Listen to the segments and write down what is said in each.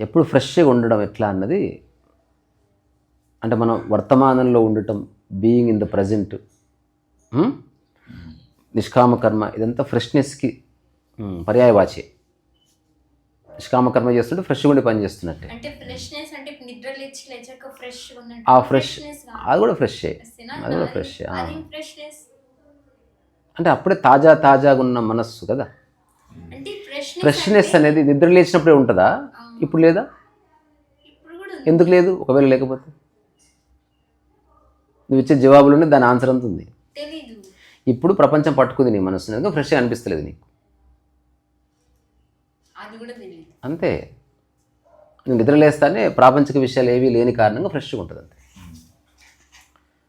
ఎప్పుడు ఫ్రెష్గా ఉండడం ఎట్లా అన్నది అంటే మనం వర్తమానంలో ఉండటం బీయింగ్ ఇన్ ద ప్రజెంట్ నిష్కామ కర్మ ఇదంతా ఫ్రెష్నెస్కి పర్యాయవాచే. నిష్కామ కర్మ చేస్తుంటే ఫ్రెష్గా ఉండి పని చేస్తున్నట్టే. ఆ ఫ్రెష్. అది కూడా ఫ్రెషే? అది కూడా ఫ్రెష్ అంటే అప్పుడే తాజా తాజాగా ఉన్న మనస్సు కదా. ఫ్రెష్నెస్ అనేది నిద్ర లేచినప్పుడే ఉంటుందా? ఇప్పుడు లేదా. ఎందుకు లేదు? ఒకవేళ లేకపోతే? నువ్వు ఇచ్చే జవాబులోనే దాని ఆన్సర్ అంత ఉంది. ఇప్పుడు ప్రపంచం పట్టుకుంది నీ మనసుని ఎందుకు ఫ్రెష్గా అనిపిస్తలేదు నీకు? అంతే. నువ్వు నిద్ర లేస్తానే ప్రాపంచిక విషయాలు ఏవీ లేని కారణంగా ఫ్రెష్గా ఉంటుంది అంతే.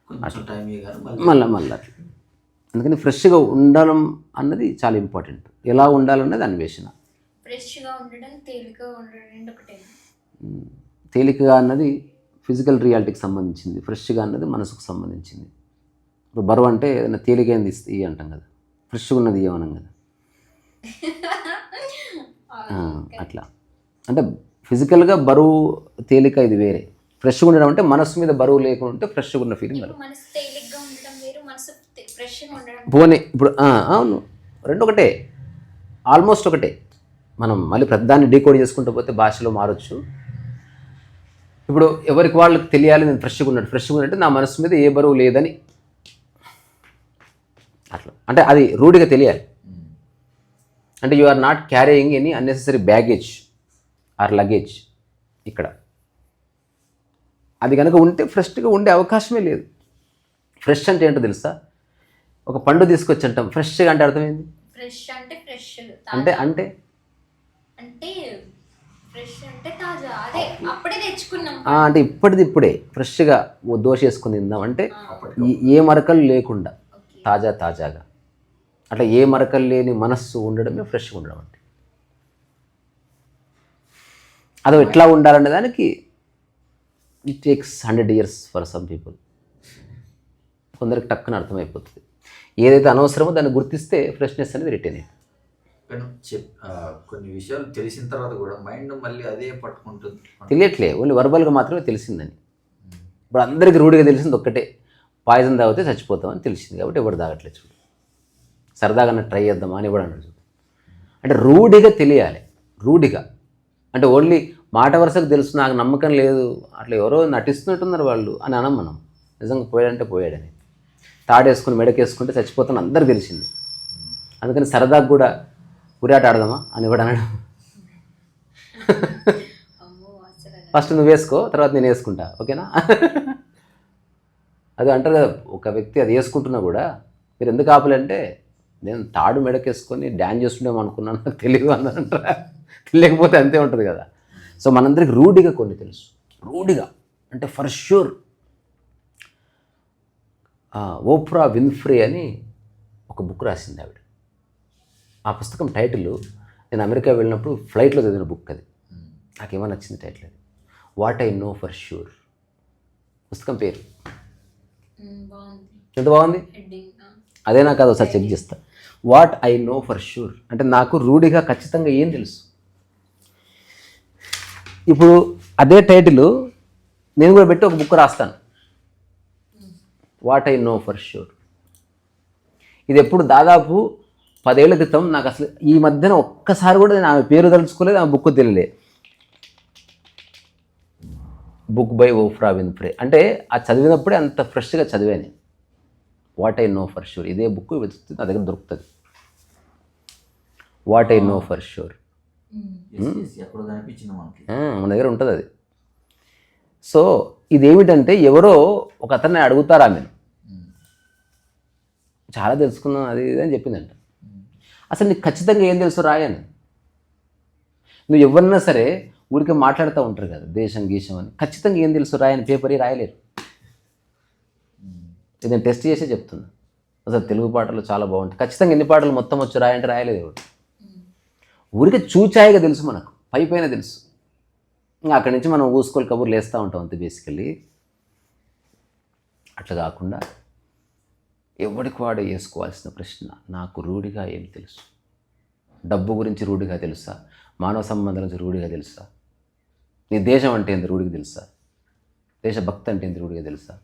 కొంచెం టైం ఇవ్వగానే మళ్ళీ మళ్ళీ అందుకని ఫ్రెష్గా ఉండడం అన్నది చాలా ఇంపార్టెంట్ ఎలా ఉండాలన్నది అన్వేషణ. ఫ్రెష్గా ఉండడం తేలికగా ఉండడం ఒకటే. తేలికగా అన్నది ఫిజికల్ రియాలిటీకి సంబంధించింది ఫ్రెష్గా అన్నది మనసుకు సంబంధించింది. ఇప్పుడు బరువు అంటే ఏదైనా తేలికైంది ఇస్తే ఇయ్యి అంటాం కదా ఫ్రెష్గా ఉన్నది ఇవ్వనం కదా. అట్లా. అంటే ఫిజికల్గా బరువు తేలిక ఇది వేరే. ఫ్రెష్గా ఉండడం అంటే మనసు మీద బరువు లేకుండా ఉంటే ఫ్రెష్గా ఉన్న ఫీలింగ్ పోనీ ఇప్పుడు అవును. రెండు ఒకటే. ఆల్మోస్ట్ ఒకటే. మనం మళ్ళీ ప్రతిదాన్ని డీకోడ్ చేసుకుంటూ పోతే భాషలో మారొచ్చు. ఇప్పుడు ఎవరికి వాళ్ళకి తెలియాలి నేను ఫ్రెష్గా ఉన్నట్టు ఫ్రెష్గా ఉన్నట్టు నా మనసు మీద ఏ బరువు లేదని అట్లా. అంటే అది రూఢిగా తెలియాలి. అంటే you are not carrying any unnecessary baggage or luggage ఇక్కడ. అది కనుక ఉంటే ఫ్రెష్గా ఉండే అవకాశమే లేదు. ఫ్రెష్ అంటే ఏంటో తెలుసా? ఒక పండు తీసుకొచ్చి అంటాం. ఫ్రెష్గా అంటే అర్థమైంది ఫ్రెష్ అంటే ఫ్రెష్. అంటే అంటే అంటే ఫ్రెష్ అంటే తాజా. అదే అప్పుడే తెచ్చుకున్నాం. ఆ, అంటే ఇప్పటిది ఇప్పుడే ఫ్రెష్గా దోశ వేసుకుని తిందాం. అంటే ఏ మరకలు లేకుండా తాజా తాజాగా. అట్లా ఏ మరకలు లేని మనస్సు ఉండడమే ఫ్రెష్గా ఉండడం అంటే. అదో ఎట్లా ఉండాలనే దానికి it takes hundred years for some people కొందరికి టక్కున అర్థమైపోతుంది. ఏదైతే అనవసరమో దాన్ని గుర్తిస్తే ఫ్రెష్నెస్ అనేది రిటైన్ అయ్యింది కానీ చెప్ కొన్ని విషయాలు తెలిసిన తర్వాత కూడా మైండ్ మళ్ళీ అదే పట్టుకుంటుంది. తెలియట్లే ఓన్లీ వర్బల్గా మాత్రమే తెలిసిందని. ఇప్పుడు అందరికీ రూఢిగా తెలిసింది ఒక్కటే. పాయిజన్ తాగితే చచ్చిపోతామని తెలిసింది కాబట్టి ఎవరు తాగట్లేదు చూడు. సరదాగా ట్రై చేద్దామా అని ఎవడు అన్నాడు చూడు. అంటే రూఢిగా తెలియాలి. రూఢిగా. అంటే ఓన్లీ మాట వరుసకు తెలుసు నాకు నమ్మకం లేదు అట్లా ఎవరో నటిస్తున్నట్టున్నారు వాళ్ళు అని అనం మనం నిజంగా పోయాడంటే పోయాడని. తాడేసుకుని మెడకేసుకుంటే చచ్చిపోతాను అందరికి తెలిసింది. అందుకని సరదాగా కూడా ఉరియాట ఆడదామా అని కూడా అనడం ఫస్ట్ నువ్వు వేసుకో తర్వాత నేను వేసుకుంటా ఓకేనా? అది అంటారు కదా ఒక వ్యక్తి అది వేసుకుంటున్నా కూడా మీరు ఎందుకు ఆపలంటే నేను తాడు మెడకేసుకొని డ్యాన్స్ చేస్తుండేమో అనుకున్నాను నాకు తెలియదు అంటారా. తెలియకపోతే అంతే ఉంటుంది కదా. సో మనందరికి రూఢిగా కొన్ని తెలుసు. రూఢిగా. అంటే ఫర్ ష్యూర్ ఓప్రా విన్ఫ్రీ అని ఒక బుక్ రాసింది ఆవిడ. ఆ పుస్తకం టైటిల్ నేను అమెరికా వెళ్ళినప్పుడు ఫ్లైట్లో చదివిన బుక్ అది. నాకేమో నచ్చింది టైటిల్ అది. What I know for sure పుస్తకం పేరు. బాగుంది. ఎంత బాగుంది? అదే నాకు అది ఒకసారి చెక్ చేస్తా. What I know for sure అంటే నాకు రూఢిగా ఖచ్చితంగా ఏం తెలుసు? ఇప్పుడు అదే టైటిల్ నేను కూడా పెట్టి ఒక బుక్ రాస్తాను. What I know for sure ఇది ఎప్పుడు దాదాపు పదేళ్ళ క్రితం నాకు అసలు ఈ మధ్యన ఒక్కసారి కూడా నేను ఆమె పేరు తలుచుకోలేదు ఆమె బుక్ తెలియలే. బుక్ బై ఓఫ్రా విన్ఫ్రే అంటే ఆ చదివినప్పుడే అంత ఫ్రెష్గా చదివాను what I know for sure ఇదే బుక్ వెతుకుతుంది నా దగ్గర దొరుకుతుంది. What I know for sure మన దగ్గర ఉంటుంది అది. సో ఇదేమిటంటే ఎవరో ఒక అతన్ని అడుగుతారు ఆమెను. ఉమ్. చాలా తెలుసుకున్నాను అది ఇది అని చెప్పిందంట. అసలు నీకు ఖచ్చితంగా ఏం తెలుసు? రాయని. నువ్వు ఎవరన్నా సరే ఊరికే మాట్లాడుతూ ఉంటారు కదా దేశం గీశం అని. ఖచ్చితంగా ఏం తెలుసు? రాయని పేపర్ రాయలేరు. ఇది నేను టెస్ట్ చేసే చెప్తున్నా. అసలు తెలుగు పాటలు చాలా బాగుంటాయి. ఖచ్చితంగా ఎన్ని పాటలు మొత్తం వచ్చి రాయంటే రాయలేదు ఎవరు. ఊరికే చూచాయిగా తెలుసు మనకు. పై పైన తెలుసు. ఇంకా అక్కడి నుంచి మనం ఊసుకోలు కబుర్లు వేస్తూ ఉంటాం అంతే బేసికల్లీ. అట్లా కాకుండా ఎవడికి వాడు వేసుకోవాల్సిన ప్రశ్న? నాకు రూఢిగా ఏం తెలుసు. డబ్బు గురించి రూఢిగా తెలుసా? మానవ సంబంధాల గురించి రూఢిగా తెలుసా? నీ దేశం అంటే ఏంది రూఢిగా తెలుసా? దేశభక్తి అంటే ఏంది రూఢిగా తెలుసా?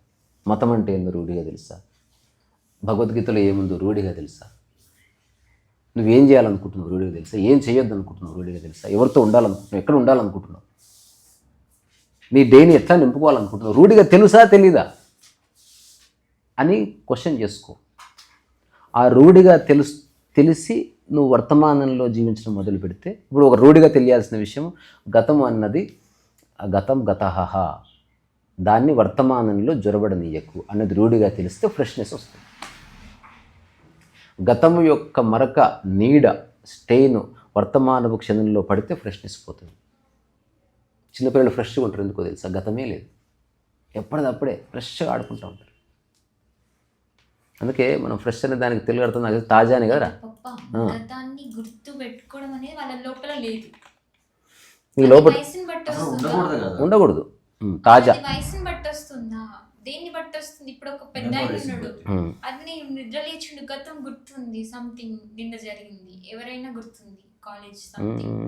మతం అంటే ఏంది రూఢిగా తెలుసా? భగవద్గీతలో ఏముందో రూఢిగా తెలుసా? నువ్వేం చేయాలనుకుంటున్నావు రూఢిగా తెలుసా? ఏం చేయొద్దు అనుకుంటున్నావు రూఢిగా తెలుసా? ఎవరితో ఉండాలనుకుంటున్నావు? ఎక్కడ ఉండాలనుకుంటున్నావు? నీ డేని ఎట్లా నింపుకోవాలనుకుంటున్నావు? రూఢిగా తెలుసా తెలీదా? అని క్వశ్చన్ చేసుకో. ఆ రూఢిగా తెలుసు తెలిసి నువ్వు వర్తమానంలో జీవించడం మొదలు పెడితే ఇప్పుడు ఒక రూఢిగా తెలియాల్సిన విషయం గతం అన్నది ఆ గతం గతహ దాన్ని వర్తమానంలో జొరబడనీయకు అన్నది రూఢిగా తెలిస్తే ఫ్రెష్నెస్ వస్తుంది. గతము యొక్క మరక నీడ స్టెయిన్ వర్తమానపు క్షణంలో పడితే ఫ్రెష్నెస్ పోతుంది. చిన్నపిల్లలు ఫ్రెష్గా ఉంటారు ఎందుకో తెలుసా? గతమే లేదు. ఎప్పటిదప్పుడే ఫ్రెష్గా ఆడుకుంటూ ఉంటారు. అందుకే మనం ఫ్రెష్ అనే దానికి తెలుగు అర్థం నాకు తాజా అని కదరా గతాన్ని గుర్తు పెట్టుకోవడం అనేది వాళ్ళ లోపల లేదు. లోపల ఉండకూడదు కదా? తాజా అది వయసుని బట్టి వస్తుందా? దేన్ని బట్టి వస్తుంది? ఇప్పుడు ఒక పెద్ద ఆయన Memories ఉన్నాడు. బట్టి. ఉమ్, అది నేను నిద్ర లేచిండు గతం గుర్తుంది సంథింగ్ నిన్న జరిగింది. ఎవరైనా గుర్తుంది? College something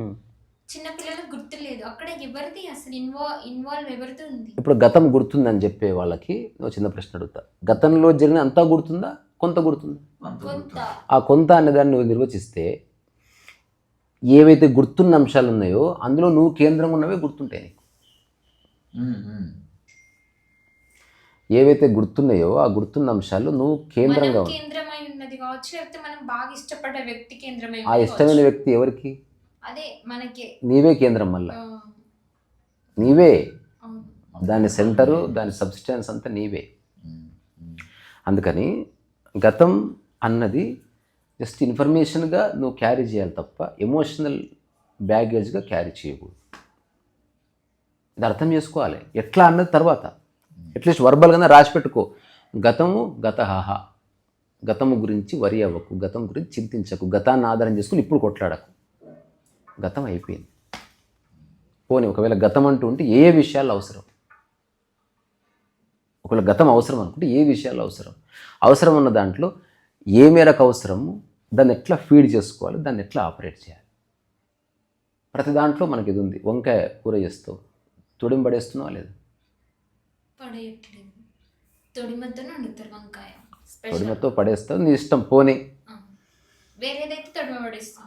um. చిన్న పిల్లలకు గుర్తు లేదు. అక్కడ ఎవరిది అసలు ఇన్వాల్వ్ ఇన్వాల్వ్ ఎవరిది ఉంది? ఇప్పుడు గతం గుర్తుందని చెప్పే వాళ్ళకి ఒక చిన్న ప్రశ్న అడుగుతా. గతంలో జరిగిన అంతా గుర్తుందా? కొంత గుర్తుందా? కొంత ఆ కొంత అనే దాన్ని నువ్వు నిర్వచిస్తే ఏవైతే గుర్తున్న అంశాలు ఉన్నాయో అందులో నువ్వు కేంద్రంగా ఉన్నవే గుర్తుంటాయి నీకు. ఏవైతే గుర్తున్నాయో ఆ గుర్తున్న అంశాలు నువ్వు కేంద్రంగా కేంద్రమై ఉన్నది కావచ్చు లేకపోతే మనం బాగా ఇష్టపడే వ్యక్తి కేంద్రమై ఆ ఇష్టమైన. వ్యక్తి ఎవరికి? నీవే కేంద్రం మళ్ళా. నీవే. దాని సెంటరు దాని సబ్స్టెన్స్ అంతా నీవే. అందుకని గతం అన్నది జస్ట్ ఇన్ఫర్మేషన్గా నువ్వు క్యారీ చేయాలి తప్ప ఎమోషనల్ బ్యాగేజ్గా క్యారీ చేయకూడదు. ఇది అర్థం చేసుకోవాలి. ఎట్లా అన్నది తర్వాత. అట్లీస్ట్ వర్బల్గానే రాసి పెట్టుకో. గతము గతహ గతము గురించి వరి అవ్వకు గతం గురించి చింతించకు గతాన్ని ఆధారం చేసుకుని ఇప్పుడు కొట్లాడకు. గతం అయిపోయింది పోనీ ఒకవేళ గతం అంటూ ఉంటే ఏ విషయాలు అవసరం? ఒకవేళ గతం అవసరం అనుకుంటే ఏ విషయాలు అవసరం? అవసరం ఉన్న దాంట్లో ఏ మేరకు అవసరము? దాన్ని ఎట్లా ఫీడ్ చేసుకోవాలి? దాన్ని ఎట్లా ఆపరేట్ చేయాలి? ప్రతి దాంట్లో మనకి ఇది ఉంది వంకాయ కూర చేస్తావు. తుడిం పడేస్తున్నావా లేదు? తొడిమతో పడేస్తావు. నీ ఇష్టం. పోనీ. తొడిమ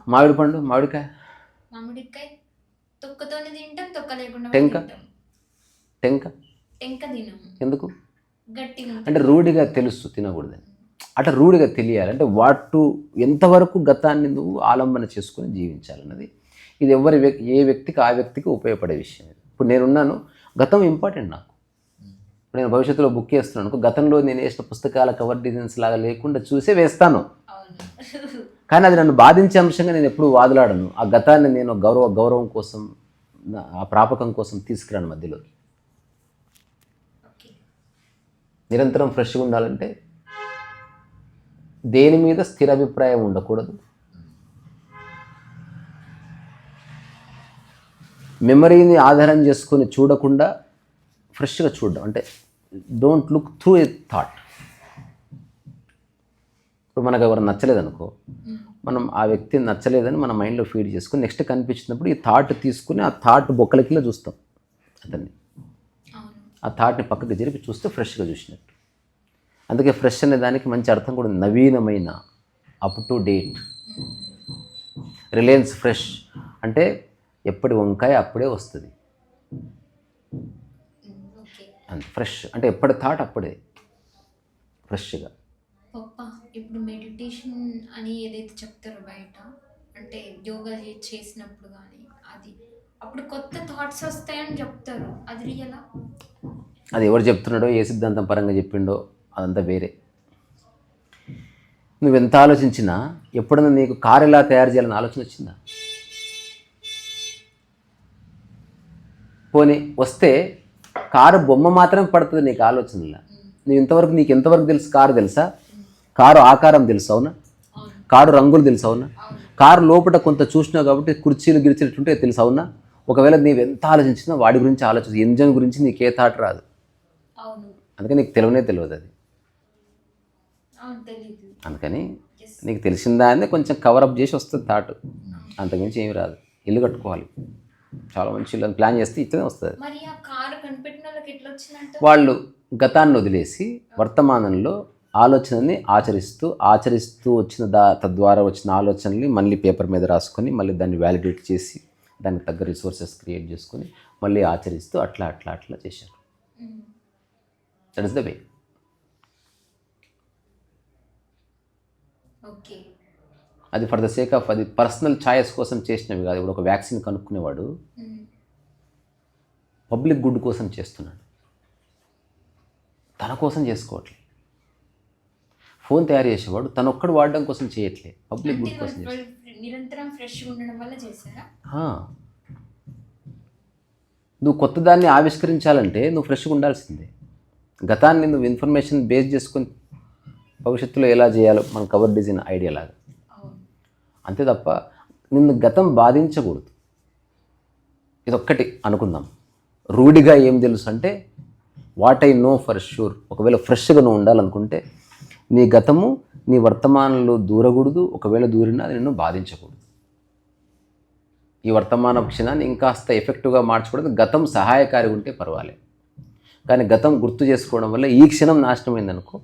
మామిడి పండు మామిడికాయ? మామిడికాయ తొక్కతోనే తింటాం తొక్క లేకుండా టెంక? టెంక? టెంక తినము. ఎందుకు? గట్టిగా. అంటే రూఢిగా తెలుసు తినకూడదని అట్లా రూఢిగా తెలియాలి. అంటే వాటు ఎంతవరకు గతాన్ని నువ్వు ఆలంబన చేసుకొని జీవించాలన్నది. ఇది ఎవరి ఏ వ్యక్తికి ఆ వ్యక్తికి ఉపయోగపడే విషయం ఇప్పుడు నేనున్నాను గతం ఇంపార్టెంట్ నాకు. ఇప్పుడు నేను భవిష్యత్తులో బుక్ చేస్తున్నాను అనుకో, గతంలో నేను వేసిన పుస్తకాల కవర్ డిజైన్స్ లాగా లేకుండా చూసే వేస్తాను. కానీ అది నన్ను బాధించే అంశంగా నేను ఎప్పుడు వాదులాడను. ఆ గతాన్ని నేను గౌరవ గౌరవం కోసం ఆ ప్రాపకం కోసం తీసుకురాను మధ్యలోకి నిరంతరం ఫ్రెష్గా ఉండాలంటే దేని మీద స్థిర అభిప్రాయం ఉండకూడదు. మెమరీని ఆధారం చేసుకొని చూడకుండా ఫ్రెష్గా చూడడం అంటే don't look through a thought ఇప్పుడు మనకు ఎవరు నచ్చలేదనుకో మనం ఆ వ్యక్తిని నచ్చలేదని మన మైండ్లో ఫీడ్ చేసుకుని నెక్స్ట్ కనిపించినప్పుడు ఈ థాట్ తీసుకుని ఆ థాట్ బొక్కలకిలా చూస్తాం అతన్ని. ఆ థాట్ని పక్కకి జరిపి చూస్తే ఫ్రెష్గా చూసినట్టు. అందుకే ఫ్రెష్ అనే దానికి మంచి అర్థం కూడా నవీనమైన up to date. Reliance Fresh అంటే ఎప్పటి వంకాయ అప్పుడే వస్తుంది. ఫ్రెష్ అంటే ఎప్పటి థాట్ అప్పుడే. ఫ్రెష్గా. ఇప్పుడు మెడిటేషన్ అని ఏదైతే చెప్తారో బయట అంటే యోగా చేసినప్పుడు కానీ అది అప్పుడు కొత్త థాట్స్ వస్తాయని చెప్తారు. అది రియలా అది ఎవరు చెప్తున్నాడో ఏ సిద్ధాంతం పరంగా చెప్పిండో అదంతా వేరే. నువ్వు ఎంత ఆలోచించినా ఎప్పుడైనా నీకు కారు ఎలా తయారు చేయాలని ఆలోచన వచ్చిందా? పోనీ వస్తే కారు బొమ్మ మాత్రమే పడుతుంది నీకు ఆలోచనలా నువ్వు ఇంతవరకు నీకు ఎంతవరకు తెలుసు కారు తెలుసా? కారు ఆకారం తెలుసు అవునా? కారు రంగులు తెలుసు అవునా? కారు లోపల కొంత చూసినావు కాబట్టి కుర్చీలు గిరిచినట్టుంటే తెలుసు అవునా? ఒకవేళ నీవు ఎంత ఆలోచించినా వాడి గురించి ఆలోచించు ఇంజన్ గురించి నీకు థాట్ రాదు. అవును. అందుకని నీకు తెలియనే తెలియదు అది. అందుకని నీకు తెలిసిన దాన్ని కొంచెం కవరప్ చేసి వస్తుంది థాట్ అంతకుమించి ఏమి రాదు. ఇల్లు కట్టుకోవాలి. చాలా మంచి ఇల్లు ప్లాన్ చేస్తే ఇట్లనే వస్తుంది. వాళ్ళు గతాన్ని వదిలేసి వర్తమానంలో ఆలోచనని ఆచరిస్తూ ఆచరిస్తూ వచ్చిన దా తద్వారా వచ్చిన ఆలోచనల్ని మళ్ళీ పేపర్ మీద రాసుకొని మళ్ళీ దాన్ని వ్యాలిడేట్ చేసి దానికి తగ్గ రిసోర్సెస్ క్రియేట్ చేసుకొని మళ్ళీ ఆచరిస్తూ అట్లా అట్లా అట్లా చేశారు. దట్ ఇస్ ద వే అది ఫర్ ద సేక్ ఆఫ్ అది పర్సనల్ ఛాయస్ కోసం చేసినవి కాదు. ఇప్పుడు ఒక వ్యాక్సిన్ కనుక్కునేవాడు పబ్లిక్ గుడ్ కోసం చేస్తున్నాడు. తన కోసం చేసుకోవట్లేదు. ఫోన్ తయారు చేసేవాడు తను ఒక్కడు వాడడం కోసం చేయట్లే. పబ్లిక్ గుడ్ కోసం చేస్తాడు వాళ్ళు నిరంతరం ఫ్రెష్గా ఉండడం వల్ల చేశారా? నువ్వు కొత్త దాన్ని ఆవిష్కరించాలంటే నువ్వు ఫ్రెష్గా ఉండాల్సిందే. గతాన్ని నువ్వు ఇన్ఫర్మేషన్ బేస్ చేసుకొని భవిష్యత్తులో ఎలా చేయాలో మన కవర్ డిజైన్ ఐడియా లాగా. అంతే తప్ప నిన్ను గతం బాధించకూడదు. ఇదొక్కటి అనుకుందాం. రూఢిగా ఏం తెలుసు అంటే what I know for sure ఒకవేళ ఫ్రెష్గా నువ్వు ఉండాలనుకుంటే నీ గతము నీ వర్తమానంలో దూరకూడదు. ఒకవేళ దూరినా అది నిన్ను బాధించకూడదు. ఈ వర్తమాన క్షణాన్ని ఇంకాస్త ఎఫెక్టివ్గా మార్చుకోవడం గతం సహాయకారిగా ఉంటే పర్వాలేదు. కానీ గతం గుర్తు చేసుకోవడం వల్ల ఈ క్షణం నాశనమైందనుకో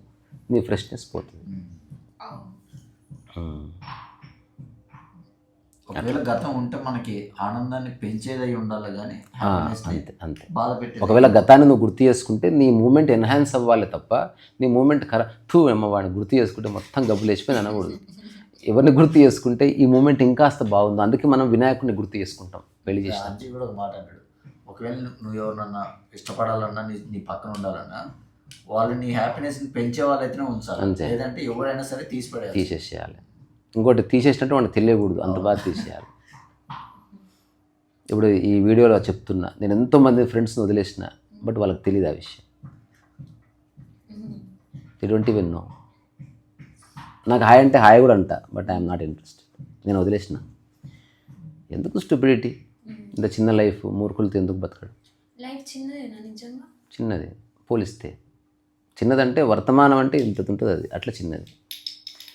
నీ ఫ్రెష్నెస్ పోతుంది. ఒకవేళ గతం ఉంటే మనకి ఆనందాన్ని పెంచేదై ఉండాలి కానీ అంతే అంతే. బాధ పెట్టేది ఒకవేళ గతాన్ని నువ్వు గుర్తు చేసుకుంటే నీ మూమెంట్ ఎన్హాన్స్ అవ్వాలి తప్ప నీ మూమెంట్ కర టూ వాడిని గుర్తు చేసుకుంటే మొత్తం గబ్బులు వేసిపోయింది అనకూడదు. ఎవరిని గుర్తు చేసుకుంటే ఈ మూమెంట్ ఇంకాస్త బాగుంది. అందుకే మనం వినాయకుడిని గుర్తు చేసుకుంటాం పెళ్ళి చేసిన కూడా ఒక మాట అన్నాడు ఒకవేళ నువ్వు- ఎవరినన్నా ఇష్టపడాలన్నా నీ నీ పక్కన ఉండాలన్నా వాళ్ళు నీ హ్యాపీనెస్ని పెంచే వాళ్ళైతేనే ఉంచాలి. లేదంటే ఎవరైనా సరే తీసిపడేయాలి తీసేసేయాలి. ఇంకోటి తీసేసినట్టు వాడిని తెలియకూడదు. అంత బాగా తీసేయాలి. ఇప్పుడు ఈ వీడియోలో చెప్తున్నా నేను ఎంతోమంది ఫ్రెండ్స్ని వదిలేసిన బట్ వాళ్ళకి తెలియదు ఆ విషయం. ఎటువంటి విన్నో నాకు హాయ్ అంటే హాయ్ కూడా అంట బట్ ఐఎమ్ నాట్ ఇంట్రెస్ట్ నేను వదిలేసిన. ఎందుకు స్టూపిడిటీ? ఇంత చిన్న లైఫ్ మూర్ఖులతో ఎందుకు బతకడు? లైఫ్ చిన్నదేనా నిజంగా? చిన్నది. పోలిస్తే. చిన్నదంటే వర్తమానం అంటే ఇంత ఉంటుంది అది. అట్లా చిన్నది.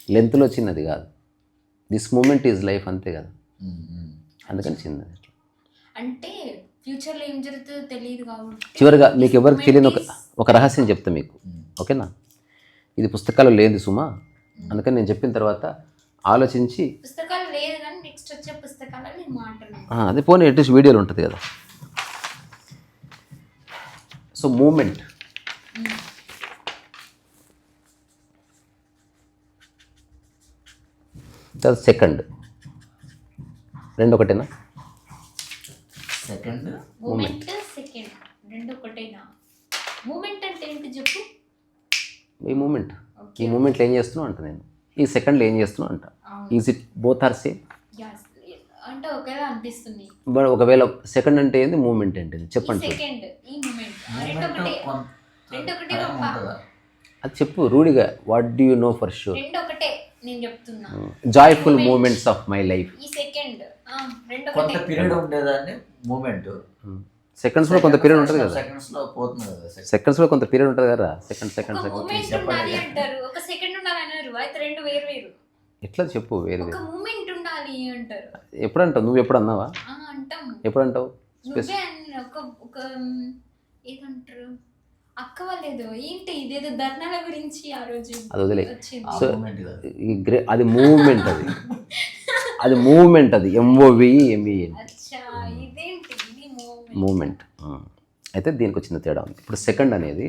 లెంత్లో చిన్నది కాదు. దిస్ మూమెంట్ ఈజ్ లైఫ్ అంతే కదా. ఉమ్. అందుకని చిన్నది అట్లా. అంటే ఫ్యూచర్లో ఏం జరుగుతుందో తెలియదు కాబట్టి. చివరిగా మీకు ఎవరికి తెలియని ఒక ఒక రహస్యం చెప్తా మీకు. ఓకేనా? ఇది పుస్తకాల్లో లేదు సుమా. అందుకని నేను చెప్పిన తర్వాత ఆలోచించి పుస్తకాలు లేదు కానీ నెక్స్ట్ వచ్చే పుస్తకాలలో నేను మాట్లాడను ఆ, అదే పోనీ అట్లీస్ట్ వీడియోలో ఉంటుంది కదా. సో మూమెంట్ తర్వాత సెకండ్. రెండు ఒకటేనా సెకండ్. మూమెంట్. సెకండ్. రెండు ఒకటేనా మూమెంట్ అంటే ఏంటి చెప్పు? ఈ మూమెంట్. ఈ మూమెంట్లో ఏం చేస్తున్నావు అంట నేను. ఈ సెకండ్లో ఏం చేస్తున్నావు అంట. Is it both are same Yes. అంటే ఒకేలా అనిపిస్తుంది. బట్ ఒకవేళ సెకండ్ అంటే ఏంది మూమెంట్ ఏంటిది చెప్పండి సెకండ్ ఈ మూమెంట్. రెండు మూమెంట్ ఒకటే రెండు ఒకటే అది చెప్పు రూఢిగా. What do you know for sure రెండు ఒకటే నేను చెప్తున్నా. Joyful moments of my life ఈ సెకండ్ రెండు కొంత పీరియడ్ ఉండేదాన్ని మూమెంట్ సెకండ్స్లో కొంత పీరియడ్ ఉంటుంది కదా. సెకండ్స్లో పోతుంది కదా సెకండ్స్లో కొంత పీరియడ్ ఉంటుంది కదా. సెకండ్ సెకండ్ సెకండ్ ఉండాలి అంటారు. ఒక సెకండ్ ఉండాలి అన్నారు అయితే రెండు వేరు వేరు. ఎట్లా చెప్పు వేరు ఒక వేరు. మూమెంట్ ఉండాలి అంటారు. ఎప్పుడు అంటావు నువ్వు ఎప్పుడు అన్నావా? అంటాం. ఎప్పుడు అంటావు? ఒక ఒక ఏదంటారు? అక్క వాళ్ళేదో ఏంటి ఇదేదో ధర్నాల గురించి ఆ రోజు అది వదిలే. సో- అది. మూమెంట్ అది అది. మూమెంట్ అది. ఎంఓవి ఎంఈఎన్ అచ్చా ఇదేంటి ఇది మూమెంట్ మూమెంట్ అయితే దీనికి వచ్చిన తేడా ఉంది. ఇప్పుడు సెకండ్ అనేది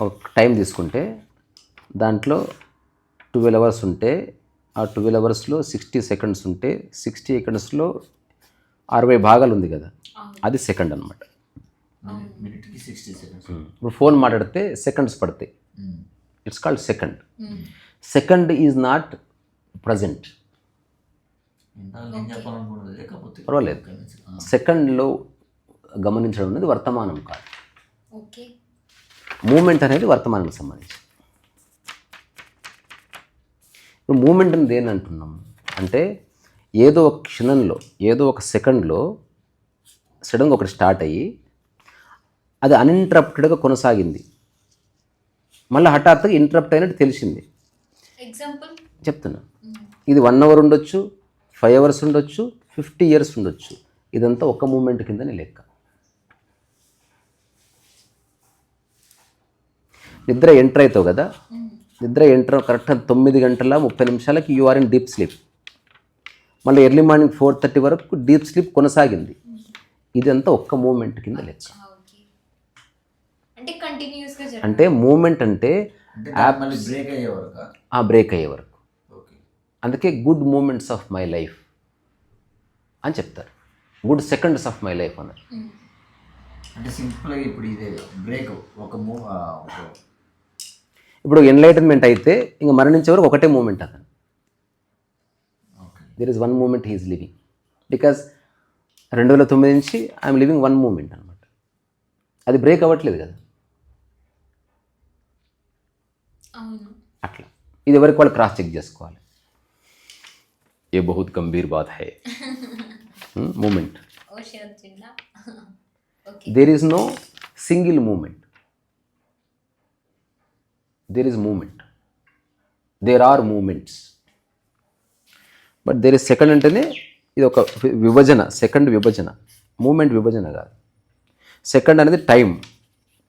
ఒక టైం తీసుకుంటే దాంట్లో ట్వెల్వ్ అవర్స్ ఉంటే ఆ ట్వెల్వ్ అవర్స్లో సిక్స్టీ సెకండ్స్ ఉంటే సిక్స్టీ సెకండ్స్లో అరవై భాగాలు ఉంది కదా. అది సెకండ్ అనమాట సిక్స్టీ సెకండ్స్ ఇప్పుడు ఫోన్ మాట్లాడితే సెకండ్స్ పడతాయి. It's called second second is not present పర్వాలేదు. సెకండ్లో గమనించడం అనేది వర్తమానం కాదు. ఓకే మూమెంట్ అనేది వర్తమానానికి సంబంధించి ఇప్పుడు మూమెంట్ అని దేని అంటున్నాం? అంటే ఏదో ఒక క్షణంలో ఏదో ఒక సెకండ్లో సడన్గా ఒకటి స్టార్ట్ అయ్యి అది అన్ఇంటరప్టెడ్గా కొనసాగింది. మళ్ళీ హఠాత్తుగా ఇంటరప్ట్ అయినట్టు తెలిసింది. ఎగ్జాంపుల్ చెప్తున్నా. ఇది వన్ అవర్ ఉండొచ్చు ఫైవ్ అవర్స్ ఉండొచ్చు ఫిఫ్టీ ఇయర్స్ ఉండొచ్చు. ఇదంతా ఒక్క మూమెంట్ కిందనే లెక్క. నిద్ర ఎంటర్ అవుతావు కదా? నిద్ర ఎంటర్ కరెక్ట్ తొమ్మిది గంటల ముప్పై నిమిషాలకి you are in deep sleep మళ్ళీ ఎర్లీ మార్నింగ్ ఫోర్ థర్టీ వరకు డీప్ స్లీప్ కొనసాగింది. ఇదంతా ఒక్క మూమెంట్ కింద లెక్క. అంటే కంటిన్యూస్గా జరుగుతుంది. అంటే మూమెంట్ అంటే బ్రేక్ అయ్యే వరకు? ఆ బ్రేక్ అయ్యే వరకు. ఓకే. అందుకే good moments of my life అని చెప్తారు. Good seconds of my life అన్నారు. అంటే సింపుల్గా ఇప్పుడు ఇదే బ్రేక్ ఒక ఇప్పుడు ఎన్లైటన్మెంట్ అయితే ఇంకా మరణించే వరకు ఒకటే మూమెంట్ అతను. Okay. There is one moment he is living because రెండు వేల తొమ్మిది నుంచి ఐఎమ్ లివింగ్ వన్ మూమెంట్ అనమాట అది బ్రేక్ అవ్వట్లేదు కదా అవును అట్లా. ఇది ఎవరికి వాళ్ళు క్రాస్ చెక్ చేసుకోవాలి. ఏ బహుత్ గంభీర్ బాత్ high. Moment there is no single moment there is moment there are moments but there is second అంటేనే ఇది ఒక విభజన సెకండ్ విభజన. మూమెంట్ విభజన కాదు. సెకండ్ అనేది టైం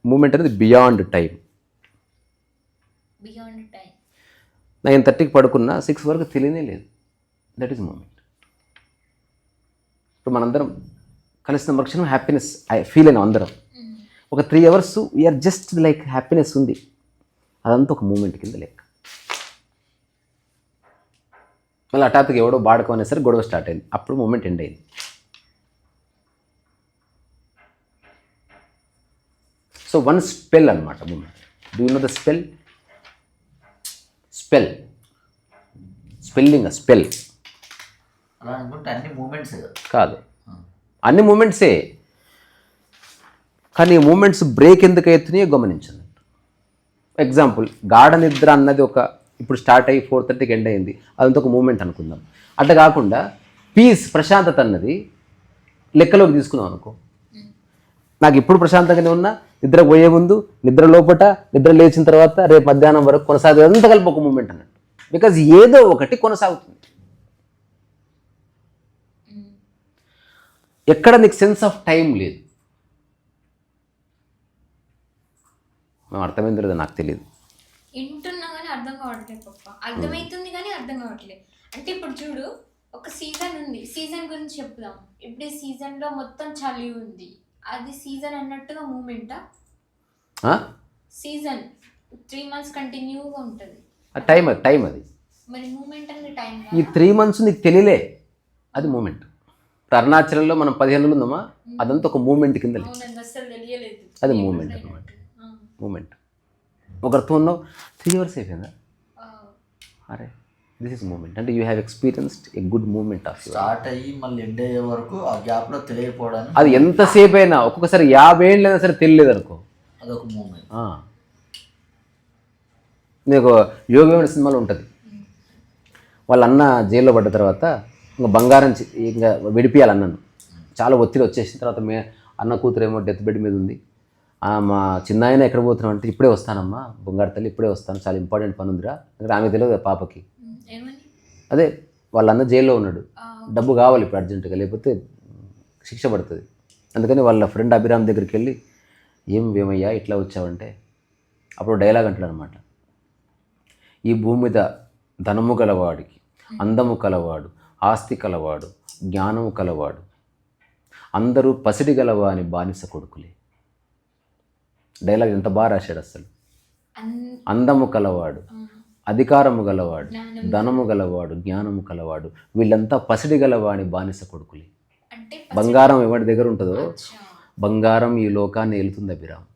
మూమెంట్ అనేది beyond time beyond time nine థర్టీకి పడుకున్నా సిక్స్ వరకు తెలియనే లేదు. దట్ ఈస్ మూమెంట్ ఇప్పుడు మనందరం కలిసిన మరుక్షణం హ్యాపీనెస్ ఐ ఫీల్ అయినాం అందరం. ఒక three hours we are just like happiness ఉంది. అదంతా ఒక మూమెంట్ కింద లెక్క. మళ్ళీ హఠాత్తుగా ఎవడో బాడకం అనేసరికి గొడవ స్టార్ట్ అయింది. అప్పుడు మూమెంట్ ఎండ్ అయింది. సో వన్ స్పెల్ అనమాట moment do know the spell spell. Spelling spell. అలా అనుకుంటే అన్ని మూమెంట్స్ కాదు. అన్ని మూమెంట్సే. కానీ మూమెంట్స్ బ్రేక్ ఎందుకు అవుతున్నాయో గమనించండి. ఎగ్జాంపుల్ గాఢ నిద్ర అన్నది ఒక ఇప్పుడు స్టార్ట్ అయ్యి ఫోర్ థర్టీకి ఎండ్ అయింది. అదంతా ఒక మూమెంట్ అనుకుందాం. అట్లా కాకుండా పీస్ ప్రశాంతత అన్నది లెక్కలోకి తీసుకుందాం అనుకో. నాకు ఇప్పుడు ప్రశాంతంగానే ఉన్నా నిద్ర పోయే ముందు నిద్ర లోపట నిద్ర లేచిన తర్వాత రేపు మధ్యాహ్నం వరకు కొనసాగే అంత కలిపి ఒక మూమెంట్ అన్నట్టు. బికాజ్ ఏదో ఒకటి కొనసాగుతుంది. ఎక్కడ నీకు సెన్స్ ఆఫ్ టైం లేదు. మేము అర్థమైంది లేదో నాకు తెలియదు వింటున్నా కానీ అర్థం కావట్లేదు పప్ప. అర్థమవుతుంది కానీ అర్థం కావట్లేదు. అంటే ఇప్పుడు చూడు ఒక సీజన్ ఉంది. సీజన్ గురించి చెప్దాం ఇప్పుడు సీజన్లో మొత్తం చలి ఉంది. అది సీజన్ అన్నట్టుగా మూమెంటా? ఆ? సీజన్ త్రీ మంత్స్ కంటిన్యూగా ఉంటుంది. ఆ టైం అది టైం అది. మరి మూమెంట్ అనేది టైం ఈ త్రీ మంత్స్ నీకు తెలియలే అది మూమెంట్. అరుణాచలంలో మనం పదిహేను రోజులు ఉందామా అదంతా ఒక మూమెంట్ కింద అది మూమెంట్ అనమాట మూమెంట్. ఒకరితో ఉన్నావు త్రీ అవర్స్ అయిపోయిందా? అరే. దిస్ ఇస్ మూమెంట్ అంటే you have experienced a good moment of start అయ్యి మళ్ళీ ఎండ్ అయ్యే వరకు ఆ గ్యాప్లో తెలియకపోవడానికి అది ఎంతసేపు అయినా ఒక్కొక్కసారి యాభై ఏళ్ళు అయినా సరే తెలియలేదు అనుకో. అదొక మూమెంట్. నీకు యోగమైన సినిమాలో ఉంటుంది. వాళ్ళ అన్న జైల్లో పడ్డ తర్వాత ఇంకా బంగారం ఇంకా విడిపియాలి అన్నను. చాలా ఒత్తిడి వచ్చేసిన తర్వాత మే అన్న కూతురేమో డెత్ బెడ్ మీద ఉంది. మా చిన్న ఆయన ఎక్కడ పోతున్నాం అంటే ఇప్పుడే వస్తానమ్మా. బొంగారు తల్లి ఇప్పుడే వస్తాను. చాలా ఇంపార్టెంట్ పని ఉందిరా ఆమె తెలియదు పాపకి. అదే వాళ్ళ అన్న జైల్లో ఉన్నాడు. డబ్బు కావాలి ఇప్పుడు అర్జెంటుగా లేకపోతే శిక్ష పడుతుంది. అందుకని వాళ్ళ ఫ్రెండ్ అభిరామ్ దగ్గరికి వెళ్ళి ఏం వేమయ్యా ఇట్లా వచ్చావంటే? అప్పుడు డైలాగ్ అంటాడు అనమాట ఈ భూమి మీద ధనము గలవాడికి అందము కలవాడు ఆస్తి కలవాడు జ్ఞానము కలవాడు అందరూ పసిడి గలవాని బానిస కొడుకులే. డైలాగ్ ఎంత బాగా రాశాడు అసలు. అన్ అందము కలవాడు అధికారము గలవాడు ధనము గలవాడు జ్ఞానము కలవాడు వీళ్ళంతా పసిడి గలవాని బానిస కొడుకులే. బంగారం ఎవరి దగ్గర ఉంటుందో? బంగారం ఈ లోకాన్ని వెళ్తుంది అభిరామ్.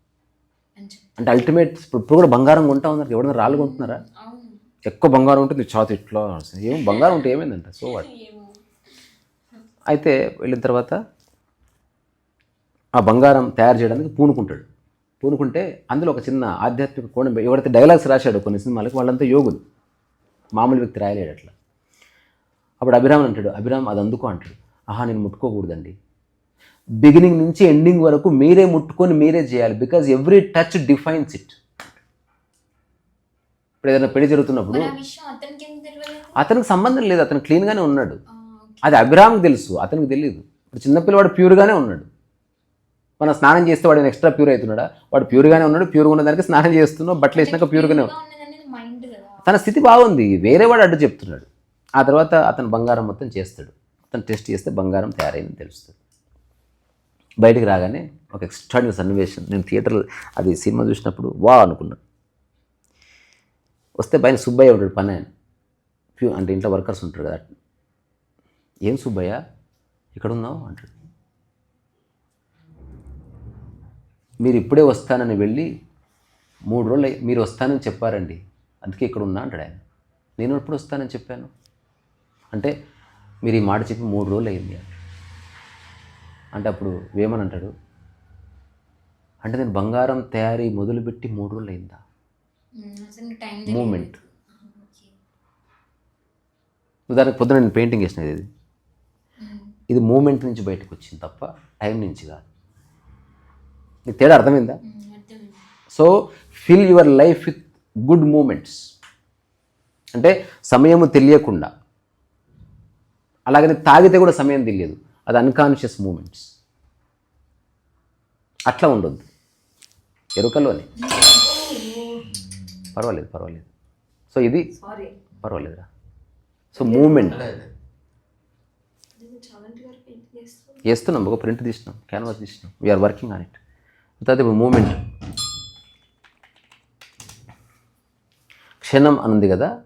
అంటే అల్టిమేట్ ఇప్పుడు కూడా బంగారం కొంటా ఉన్నారు ఎవరైనా రాళ్ళు కొంటున్నారా? ఎక్కువ బంగారం ఉంటుంది చాతి ఇట్లా ఏం బంగారం ఉంటే ఏమైందంట? సో వాట్ అయితే వెళ్ళిన తర్వాత ఆ బంగారం తయారు చేయడానికి పూనుకుంటాడు. పూనుకుంటే అందులో ఒక చిన్న ఆధ్యాత్మిక కోణం ఎవరైతే డైలాగ్స్ రాశాడో కొన్ని సినిమాలకు వాళ్ళంతా యోగులు. మామూలు వ్యక్తి రాయలేడు అట్లా. అప్పుడు అభిరామ్ అంటాడు అభిరామ్ అది అందుకో అంటాడు. ఆహా నేను ముట్టుకోకూడదండి. బిగినింగ్ నుంచి ఎండింగ్ వరకు మీరే ముట్టుకొని మీరే చేయాలి. Because every touch defines it. ఇప్పుడు ఏదైనా పెళ్ళి జరుగుతున్నప్పుడు అతనికి సంబంధం లేదు. అతను క్లీన్గానే ఉన్నాడు. అది అభిరామ్కి తెలుసు. అతనికి తెలియదు ఇప్పుడు చిన్నపిల్లవాడు ప్యూర్గానే ఉన్నాడు. మనం స్నానం చేస్తే వాడు ఎక్స్ట్రా ప్యూర్ అవుతున్నాడా? వాడు ప్యూర్గానే ఉన్నాడు ప్యూర్గా ఉన్న దానికి స్నానం చేస్తున్నావు బట్టలు వేసినాక ప్యూర్గానే తన స్థితి బాగుంది వేరే వాడు అడ్డు చెప్తున్నాడు. ఆ తర్వాత అతను బంగారం మొత్తం చేస్తాడు. అతను టెస్ట్ చేస్తే బంగారం తయారైందని తెలుస్తుంది. బయటికి రాగానే ఒక ఎక్స్ట్రాడినరీ సన్నివేశం. నేను థియేటర్ అది సినిమా చూసినప్పుడు వా అనుకున్నా. వస్తే పైన సుబ్బయ్య ఉంటాడు పని ఆయన. ఫ్యూ అంటే ఇంట్లో వర్కర్స్ ఉంటారు కదా. ఏం సుబ్బయ్య? ఇక్కడ ఉన్నావు అంటాడు. మీరు ఇప్పుడే వస్తానని వెళ్ళి మూడు రోజులు మీరు వస్తానని చెప్పారండి. అందుకే ఇక్కడ ఉన్నా అంటాడు ఆయన. నేను ఎప్పుడు వస్తానని చెప్పాను? అంటే మీరు ఈ మాట చెప్పి మూడు రోజులు అయింది. అంటే అప్పుడు వేమని అంటాడు అంటే నేను బంగారం తయారీ మొదలుపెట్టి మూడు రోజులు అయిందా మూమెంట్. ఉదాహరణకు పొద్దున నేను పెయింటింగ్ వేసినది ఇది ఇది మూమెంట్ నుంచి బయటకు వచ్చింది తప్ప టైం నుంచి కాదు. నీకు తేడా అర్థమైందా? So fill your life with good moments అంటే సమయము తెలియకుండా. అలాగని తాగితే కూడా సమయం తెలియదు. అది అన్కాన్షియస్ మూమెంట్స్ అట్లా ఉండొద్దు. ఎరుకలోనే. పర్వాలేదు పర్వాలేదు. సో ఇది పర్వాలేదురా. సో మూమెంట్ చేస్తున్నాం ఒక ప్రింట్ తీసినాం క్యాన్వాస్ తీసినాం వీఆర్ వర్కింగ్ ఆన్ ఇట్ తర్వాత ఇప్పుడు మూమెంట్. క్షణం అని ఉంది కదా?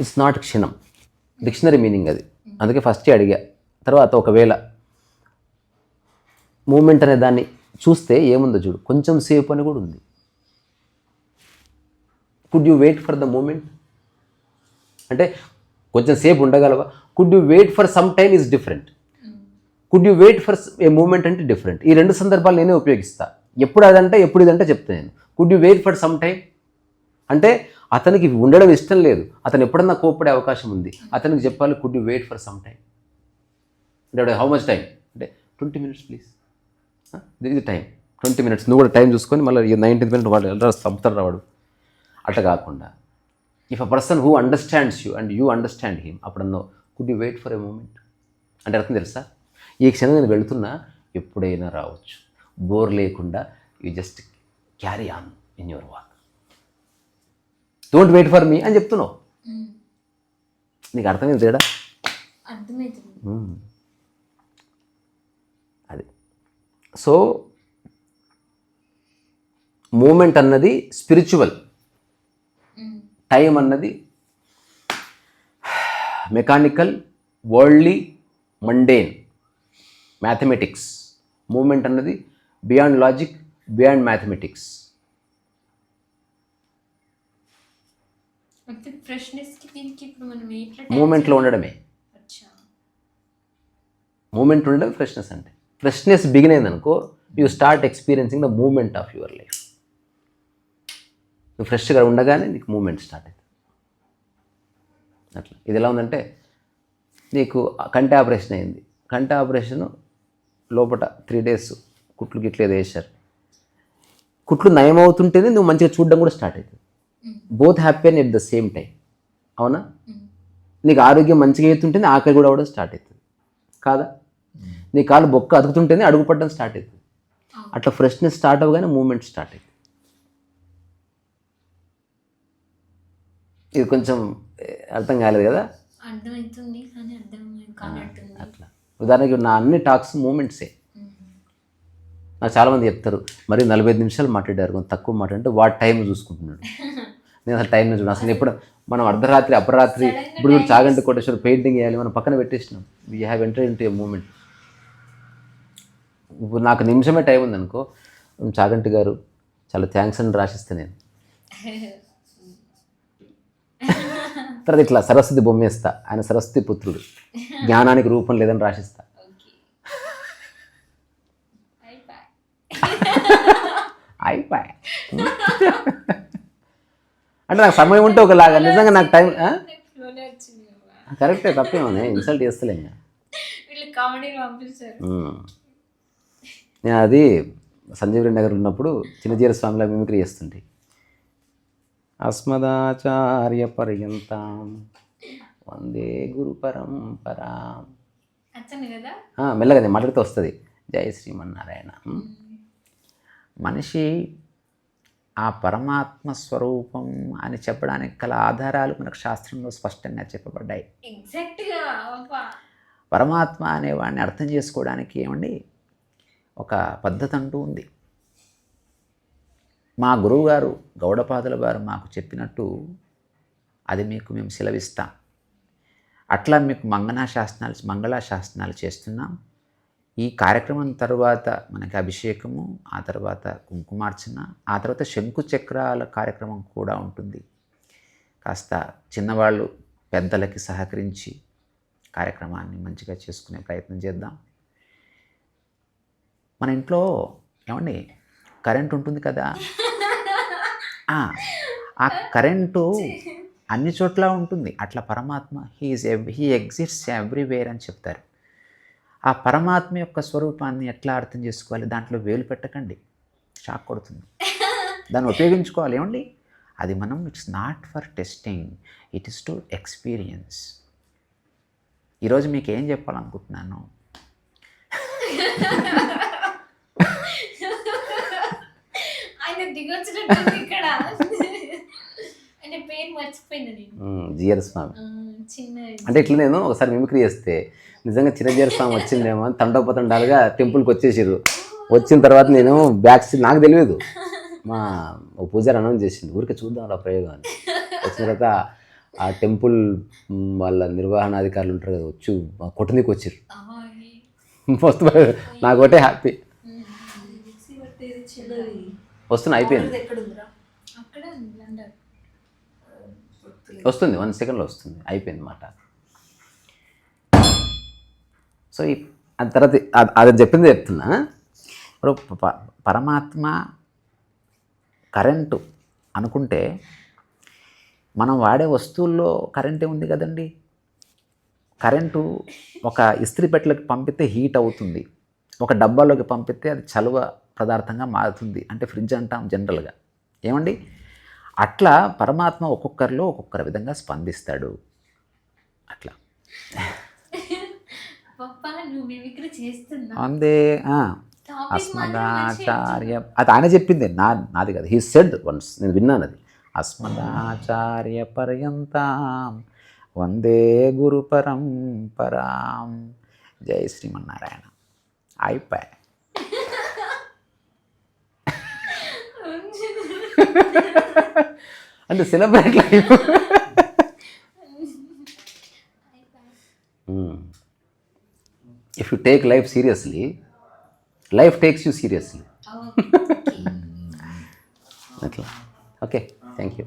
ఇట్స్ నాట్ క్షణం. డిక్షనరీ మీనింగ్ అది. అందుకే ఫస్ట్ అడిగా. తర్వాత ఒకవేళ మూమెంట్ అనే దాన్ని చూస్తే ఏముందో చూడు. కొంచెం సేపు అని కూడా ఉంది. Could you wait for the moment అంటే కొంచెం సేపు ఉండగలవా? Could you wait for some time is different could you wait for a moment అంటే డిఫరెంట్. ఈ రెండు సందర్భాలు నేనే ఉపయోగిస్తా. ఎప్పుడు అదంటే ఎప్పుడు ఇదంటే చెప్తాను నేను. Could you wait for some time అంటే అతనికి ఉండడం ఇష్టం లేదు. అతను ఎప్పుడన్నా కోప్పడే అవకాశం ఉంది. అతనికి చెప్పాలి could you wait for some time అంటే హౌ మచ్ టైం అంటే ట్వంటీ మినిట్స్ ప్లీజ్. ఇది టైం ట్వంటీ మినిట్స్. నువ్వు కూడా టైం చూసుకొని మళ్ళీ నైన్టీన్త్ మినిట్ వాడు ఎలా చంపుతాడు రావాడు? అట్లా కాకుండా if a person who understands you and you understand him అప్పుడన్నో could you wait for a moment అంటే అర్థం తెలుసా? ఈ క్షణం నేను వెళుతున్నా ఎప్పుడైనా రావచ్చు. బోర్ లేకుండా you just carry on in your walk don't wait for me అని చెప్తున్నావు. నీకు అర్థమైంది తేడా. అది. సో మూమెంట్ అన్నది స్పిరిచువల్ టైం అన్నది mechanical worldly mundane mathematics moment అన్నది బియాండ్ లాజిక్ బియాండ్ మ్యాథమెటిక్స్ మూమెంట్లో ఉండడమే. మూమెంట్ ఉండడం ఫ్రెష్నెస్ అంటే. ఫ్రెష్నెస్ బిగిన్ అయిందనుకో you start experiencing the moment of your life నువ్వు ఫ్రెష్గా ఉండగానే నీకు మూమెంట్ స్టార్ట్ అవుతుంది. అట్లా. ఇది ఎలా ఉందంటే నీకు కంటి ఆపరేషన్ అయింది. కంటి ఆపరేషన్ లోపల త్రీ డేస్ కుట్లు గిట్లు ఏదో వేశారు. కుట్లు నయం అవుతుంటేనే నువ్వు మంచిగా చూడడం కూడా స్టార్ట్ అవుతుంది. Both happy at the same time అవునా? నీకు ఆరోగ్యం మంచిగా అవుతుంటేనే ఆకలి కూడా అవ్వడం స్టార్ట్ అవుతుంది. కాదా? నీ కాలు బొక్క అతుకుతుంటేనే అడుగు పట్టడం స్టార్ట్ అవుతుంది. అట్లా ఫ్రెష్నెస్ స్టార్ట్ అవ్వగానే మూమెంట్ స్టార్ట్ అవుతుంది. ఇది కొంచెం అర్థం కాలేదు కదా? అర్థమవుతుంది కానీ అర్థం కానట్టుంది. అట్లా. ఉదాహరణకి నా అన్ని టాక్స్ మూమెంట్సే. నాకు చాలామంది చెప్తారు మరి నలభై ఐదు నిమిషాలు మాట్లాడారు కొంచెం తక్కువ మాట్లాడితే వాటి టైం చూసుకుంటున్నాడు. నేను అసలు టైం చూడు అసలు ఎప్పుడు మనం అర్ధరాత్రి అపరాత్రి ఇప్పుడు చూడు చాగంటి కోటేశ్వర పెయింటింగ్ వేయాలి మనం పక్కన పెట్టేసినాం. We have enter into a moment ఇప్పుడు నాకు నిమిషమే టైం ఉందనుకో చాగంటి గారు చాలా థ్యాంక్స్ అని రాసిస్తే నేను. తర్వాత ఇట్లా సరస్వతి బొమ్మేస్తా ఆయన సరస్వతి పుత్రుడు. జ్ఞానానికి రూపం లేదని రాసిస్తా. అయిపోయి. అంటే నాకు సమయం ఉంటే ఒకలాగా. నిజంగా నాకు టైం. కరెక్టే తప్పేమో ఇన్సల్ట్ చేస్తలే. నేను అది సంజీవ్ రెడ్డి నగర్ ఉన్నప్పుడు చిన్నజీర స్వామిలా మిమిక్రీ చేస్తుంటే. అస్మదాచార్య పర్యంతం వందే గురు పరంపరా అచ్చను కదా? ఆ, మెల్లగా నేను మాట్లాడితే వస్తుంది. జై శ్రీమన్నారాయణ? మనిషి ఆ పరమాత్మ స్వరూపం అని చెప్పడానికి గల ఆధారాలు మనకు శాస్త్రంలో స్పష్టంగా చెప్పబడ్డాయి. పరమాత్మ అనేవాడిని అర్థం చేసుకోవడానికి ఏమండి? ఒక పద్ధతి అంటూ ఉంది. మా గురువుగారు గౌడపాదుల వారు మాకు చెప్పినట్టు అది మీకు మేము సెలవిస్తాం. అట్లా మీకు మంగళా శాసనాలు మంగళా శాసనాలు చేస్తున్నాం. ఈ కార్యక్రమం తర్వాత మనకి అభిషేకము ఆ తర్వాత కుంకుమార్చన ఆ తర్వాత శంకు చక్రాల కార్యక్రమం కూడా ఉంటుంది. కాస్త చిన్నవాళ్ళు పెద్దలకి సహకరించి కార్యక్రమాన్ని మంచిగా చేసుకునే ప్రయత్నం చేద్దాం. మన ఇంట్లో ఏమండి కరెంట్ ఉంటుంది కదా. ఆ, కరెంటు అన్ని చోట్ల ఉంటుంది. అట్లా పరమాత్మ హీఈస్ హీ ఎగ్జిట్స్ ఎవ్రీవేర్ అని చెప్తారు. ఆ పరమాత్మ యొక్క స్వరూపాన్ని ఎట్లా అర్థం చేసుకోవాలి? దాంట్లో వేలు పెట్టకండి. షాక్ కొడుతుంది. దాన్ని ఉపయోగించుకోవాలి. ఏమండి? అది మనం it's not for testing it is to experience ఈరోజు మీకు ఏం చెప్పాలనుకుంటున్నాను? ఆయన దిగొచ్చినట్టు ఇక్కడ. అంటే పేరు జియర్ స్వామి అంటే ఇట్లా నేను ఒకసారి మిమిక్రీ చేస్తే నిజంగా చిరంజీవి స్వామి వచ్చిందేమో అని తండోపతండాలుగా టెంపుల్కి వచ్చేసారు వచ్చిన తర్వాత నేను బ్యాక్ సీట్ నాకు తెలియదు. మా ఓ పూజారి అనౌన్స్ చేసింది ఊరికే చూద్దాం ఆ ప్రయోగం అని వచ్చిన తర్వాత ఆ టెంపుల్ వాళ్ళ నిర్వహణాధికారులు ఉంటారు కదా వచ్చి మా కొట్టనీకి వచ్చారు మస్తు నాకు ఒకటే హ్యాపీ వస్తున్నా అయిపోయింది. అక్కడ ఉంది లండన్. వస్తుంది వన్ సెకండ్లో వస్తుంది అయిపోయింది మాట. సో ఈ ఆ తర్వాత అది చెప్పింది చెప్తున్నా. ఇప్పుడు ప- పరమాత్మ కరెంటు అనుకుంటే మనం వాడే వస్తువుల్లో కరెంటే ఉంది కదండి. కరెంటు ఒక ఇస్త్రీ పెట్టెలోకి పంపితే హీట్ అవుతుంది. ఒక డబ్బాలోకి పంపితే అది చలువ పదార్థంగా మారుతుంది. అంటే ఫ్రిడ్జ్ అంటాం జనరల్గా. ఏమండి? అట్లా పరమాత్మ ఒక్కొక్కరిలో ఒక్కొక్కరి విధంగా స్పందిస్తాడు. అట్లా. అందే అస్మదాచార్య అది ఆయన చెప్పింది. నా నాది కదా. హీ సెడ్ వన్స్ నేను విన్నాను అది. అస్మదాచార్య పర్యంతం వందే గురు పరంపరాం. జై శ్రీమన్నారాయణ. అయిపోయి అంటే celebrate life if you take life seriously life takes you seriously okay అట్లా ఓకే థ్యాంక్ యూ